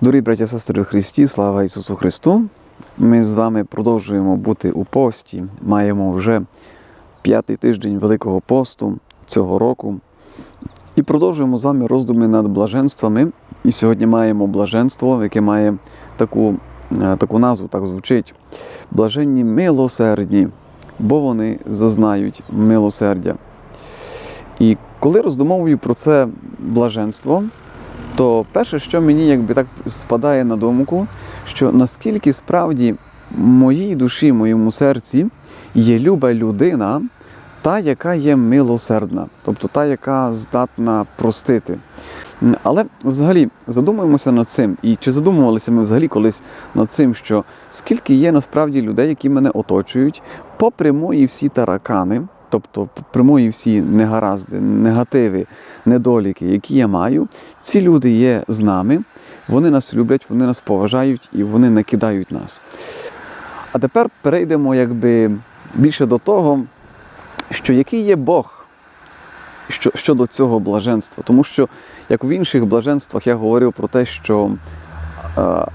Дорогі браття і сестри Христі, слава Ісусу Христу! Ми з вами продовжуємо бути у пості. Маємо вже п'ятий тиждень Великого посту цього року. І продовжуємо з вами роздуми над блаженствами. І сьогодні маємо блаженство, яке має таку, е, таку назву, так звучить. Блаженні милосердні, бо вони зазнають милосердя. І коли роздумовую про це блаженство, то перше, що мені якби так спадає на думку, що наскільки справді моїй душі, моєму серці є люба людина, та, яка є милосердна, тобто та, яка здатна простити. Але взагалі задумуємося над цим. І чи задумувалися ми взагалі колись над цим, що скільки є насправді людей, які мене оточують, попри мої всі таракани, тобто попри мої всі негаразди, негативи, недоліки, які я маю, ці люди є з нами, вони нас люблять, вони нас поважають і вони не кидають нас. А тепер перейдемо якби більше до того, що який є Бог що- щодо цього блаженства. Тому що, як в інших блаженствах, я говорив про те, що е,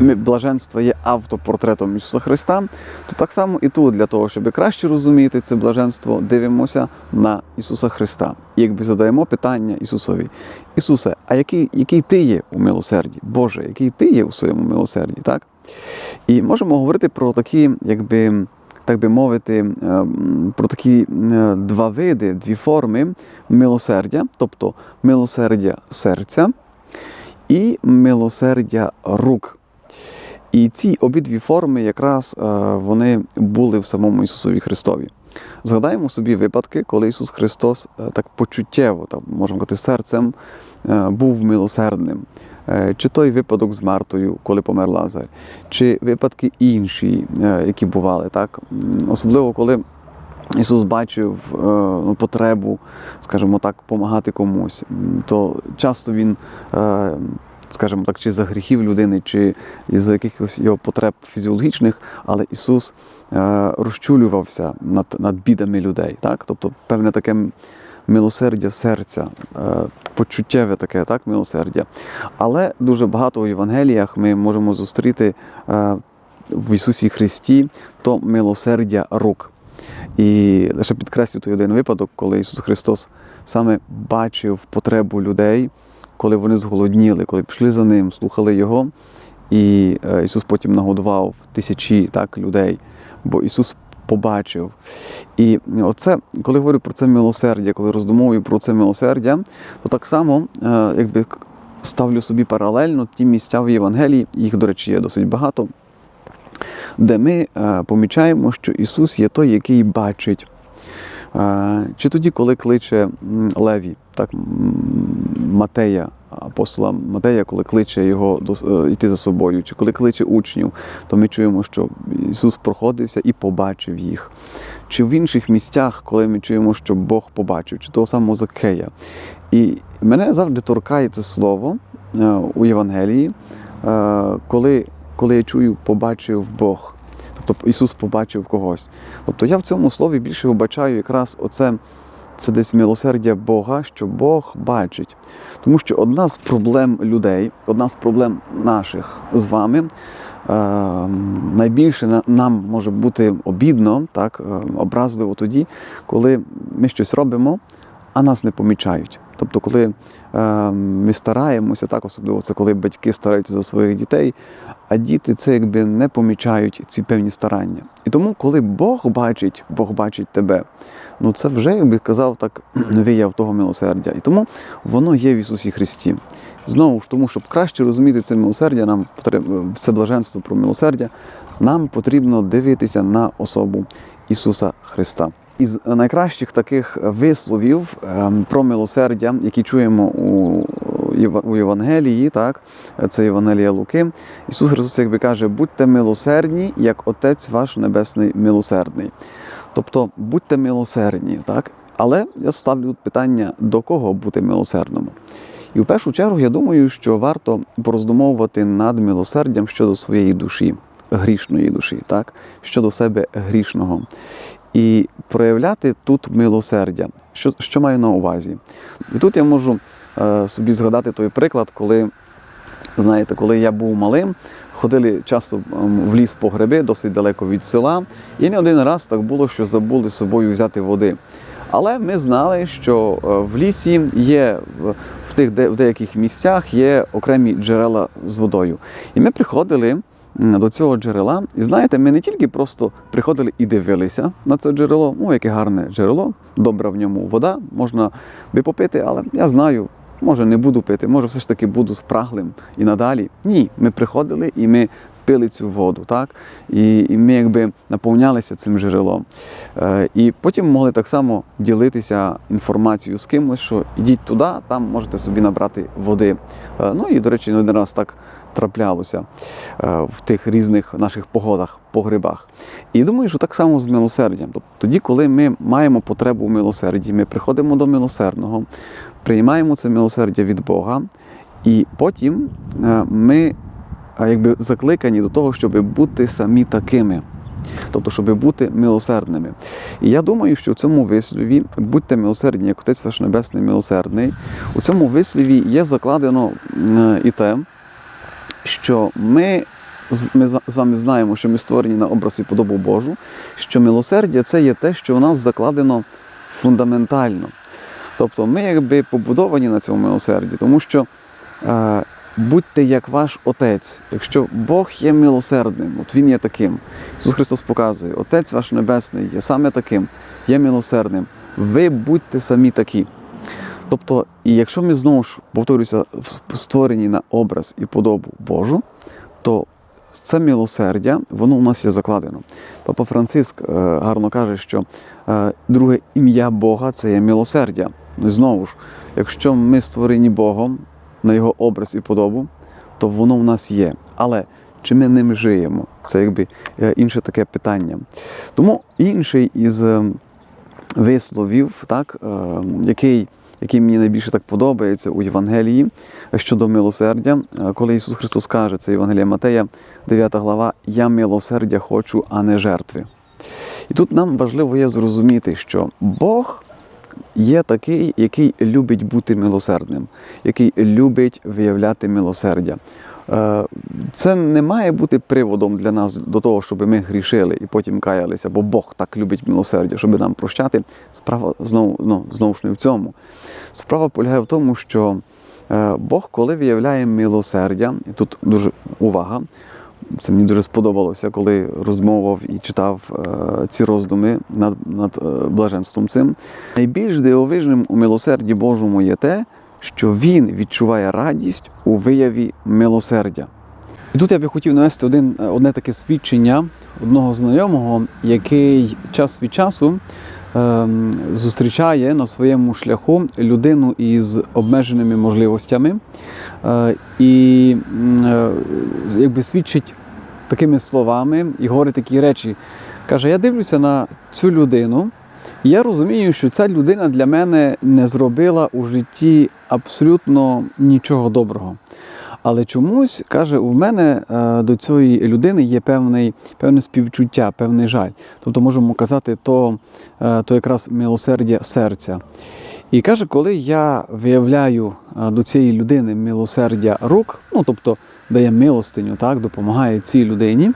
блаженство є автопортретом Ісуса Христа, то так само і тут, для того, щоб краще розуміти це блаженство, дивимося на Ісуса Христа. І якби задаємо питання Ісусові: Ісусе, а який, який ти є у милосерді? Боже, який ти є у своєму милосерді? Так? І можемо говорити про такі, якби. Так би мовити, ем, про такі е, два види, дві форми милосердя, тобто милосердя серця і милосердя рук. І ці обидві форми якраз е, вони були в самому Ісусові Христові. Згадаємо собі випадки, коли Ісус Христос е, так почуттєво, так можемо казати, серцем е, був милосердним. Чи той випадок з Мартою, коли помер Лазар, чи випадки інші, які бували, так? Особливо коли Ісус бачив ну, потребу, скажімо так, допомагати комусь, то часто Він, скажімо так, чи за гріхів людини, чи із якихось його потреб фізіологічних, але Ісус е, розчулювався над, над бідами людей. Так? Тобто певне таке милосердя серця, е, почуттєве таке так, милосердя. Але дуже багато у Євангеліях ми можемо зустріти е, в Ісусі Христі то милосердя рук. І лише підкреслю той один випадок, коли Ісус Христос саме бачив потребу людей, коли вони зголодніли, коли пішли за ним, слухали Його, і е, Ісус потім нагодував тисячі так, людей, бо Ісус побачив. І оце, коли говорю про це милосердя, коли роздумовую про це милосердя, то так само е, якби ставлю собі паралельно ті місця в Євангелії, їх, до речі, є досить багато, де ми е, помічаємо, що Ісус є той, який бачить. Е, Чи тоді, коли кличе Леві, так, Матея, апостола Матея, коли кличе його е, йти за собою, чи коли кличе учнів, то ми чуємо, що Ісус проходився і побачив їх. Чи в інших місцях, коли ми чуємо, що Бог побачив, чи того самого Закхея. І мене завжди торкає це слово е, у Євангелії, е, коли, коли я чую побачив Бог. Тобто Ісус побачив когось. Тобто я в цьому слові більше вбачаю якраз оце це десь милосердя Бога, що Бог бачить. Тому що одна з проблем людей, одна з проблем наших з вами, е, найбільше на- нам може бути обідно, так, е, образливо тоді, коли ми щось робимо, а нас не помічають. Тобто, коли е, ми стараємося, так особливо це коли батьки стараються за своїх дітей, а діти це якби не помічають ці певні старання. І тому, коли Бог бачить, Бог бачить тебе, ну це вже, як би казав, так вияв того милосердя. І тому воно є в Ісусі Христі. Знову ж тому, щоб краще розуміти це милосердя, нам потрібно це блаженство про милосердя, нам потрібно дивитися на особу Ісуса Христа. Із найкращих таких висловів ем, про милосердя, які чуємо у, у Євангелії, так, це Євангелія Луки, Ісус Христос якби каже, будьте милосердні, як Отець ваш Небесний милосердний. Тобто будьте милосердні, так? Але я ставлю тут питання, до кого бути милосердним. І в першу чергу я думаю, що варто пороздумовувати над милосердям щодо своєї душі, грішної душі, так? щодо себе грішного. І проявляти тут милосердя. Що, що маю на увазі? І тут я можу е, собі згадати той приклад, коли Знаєте, коли я був малим, ходили часто ем, в ліс по гриби, досить далеко від села. І не один раз так було, що забули з собою взяти води. Але ми знали, що е, в лісі є в- тих в деяких місцях є окремі джерела з водою. І ми приходили до цього джерела, і знаєте, ми не тільки просто приходили і дивилися на це джерело, ну яке гарне джерело, добра в ньому вода, можна би попити, але я знаю, може не буду пити, може все ж таки буду спраглим і надалі. Ні, ми приходили і ми пили цю воду, так? І, і ми якби наповнялися цим джерелом. Е, і потім могли так само ділитися інформацією з кимось, що ідіть туди, там можете собі набрати води. Е, ну і, до речі, не один раз так траплялося е, в тих різних наших погодах, погребах. І думаю, що так само з милосердям. Тобто тоді, коли ми маємо потребу в милосерді, ми приходимо до милосердного, приймаємо це милосердя від Бога, і потім е, ми якби закликані до того, щоб бути самі такими. Тобто, щоб бути милосердними. І я думаю, що в цьому вислові будьте милосердні, як Отець ваш Небесний милосердний. У цьому вислові є закладено е, і те, що ми, ми з вами знаємо, що ми створені на образ і подобу Божу, що милосердя це є те, що у нас закладено фундаментально. Тобто ми якби побудовані на цьому милосерді, тому що е, будьте як ваш Отець. Якщо Бог є милосердним, от Він є таким. Ісус Христос показує, Отець ваш Небесний є саме таким, є милосердним. Ви будьте самі такі. Тобто, і якщо ми знову ж повторюся, створені на образ і подобу Божу, то це милосердя, воно у нас є закладено. Папа Франциск е, гарно каже, що е, друге ім'я Бога це є милосердя. Ну і знову ж, якщо ми створені Богом на його образ і подобу, то воно в нас є. Але чи ми ним живемо? Це якби е, інше таке питання. Тому інший із е, висловів, так, е, який, який мені найбільше так подобається у Євангелії щодо милосердя, е, коли Ісус Христос каже, це Євангелія Матея, 9 глава, Я милосердя хочу, а не жертви. І тут нам важливо є зрозуміти, що Бог є такий, який любить бути милосердним, який любить виявляти милосердя. Е, Це не має бути приводом для нас до того, щоб ми грішили і потім каялися, бо Бог так любить милосердя, щоб нам прощати. Справа знову, ну, знову ж не в цьому. Справа полягає в тому, що е, Бог, коли виявляє милосердя, і тут дуже увага, це мені дуже сподобалося, коли розмовав і читав е, ці роздуми над, над блаженством цим. Найбільш дивовижним у милосерді Божому є те, що він відчуває радість у вияві милосердя. І тут я би хотів навести один, одне таке свідчення одного знайомого, який час від часу ем, зустрічає на своєму шляху людину із обмеженими можливостями е, і е, якби свідчить такими словами і говорить такі речі. Каже: Я дивлюся на цю людину, я розумію, що ця людина для мене не зробила у житті абсолютно нічого доброго. Але чомусь каже, у мене е, до цієї людини є певний, певне співчуття, певний жаль. Тобто можемо казати, то, е, то якраз милосердя серця. І каже, коли я виявляю е, до цієї людини милосердя рук, ну тобто дає милостиню, так, допомагає цій людині,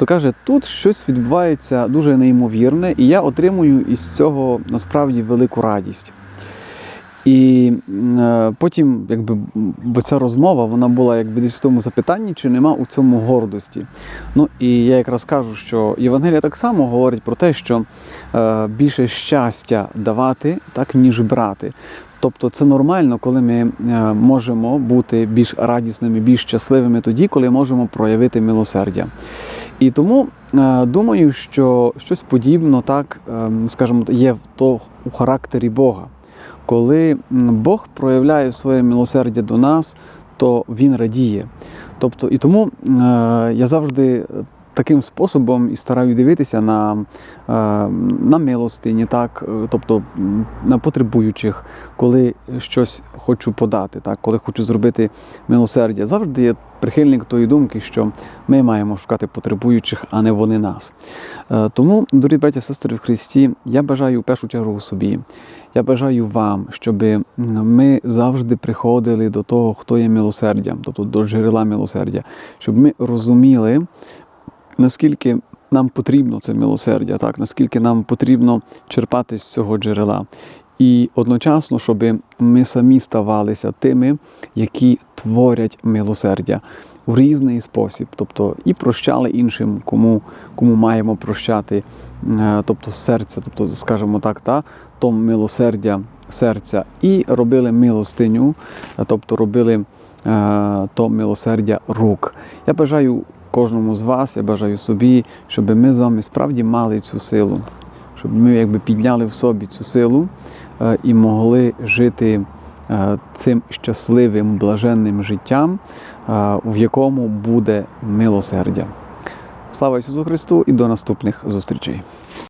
то каже, тут щось відбувається дуже неймовірне, і я отримую із цього насправді велику радість. І е, потім, якби бо ця розмова вона була якби десь в тому запитанні, чи нема у цьому гордості. Ну і я якраз кажу, що Євангелія так само говорить про те, що е, більше щастя давати, так ніж брати. Тобто це нормально, коли ми е, можемо бути більш радісними, більш щасливими тоді, коли можемо проявити милосердя. І тому е, думаю, що щось подібно так е, скажімо, є в то у характері Бога. Коли Бог проявляє своє милосердя до нас, то Він радіє. Тобто, і тому е, я завжди таким способом і стараю дивитися на, е, на милостині, так, е, тобто на потребуючих, коли щось хочу подати, так, коли хочу зробити милосердя. Завжди є прихильник тої думки, що ми маємо шукати потребуючих, а не вони нас. Е, Тому, дорогі браті сестри в Христі, я бажаю в першу чергу собі. Я бажаю вам, щоб ми завжди приходили до того, хто є милосердям, тобто до джерела милосердя, щоб ми розуміли, наскільки нам потрібно це милосердя, так, наскільки нам потрібно черпати з цього джерела. І одночасно, щоб ми самі ставалися тими, які творять милосердя у різний спосіб, тобто і прощали іншим, кому, кому маємо прощати, е, тобто з серця, тобто, скажімо так, та, то милосердя серця, і робили милостиню, е, тобто робили е, то милосердя рук. Я бажаю кожному з вас, я бажаю собі, щоб ми з вами справді мали цю силу, щоб ми якби підняли в собі цю силу е, і могли жити е, цим щасливим, блаженним життям, е, в якому буде милосердя. Слава Ісусу Христу і до наступних зустрічей!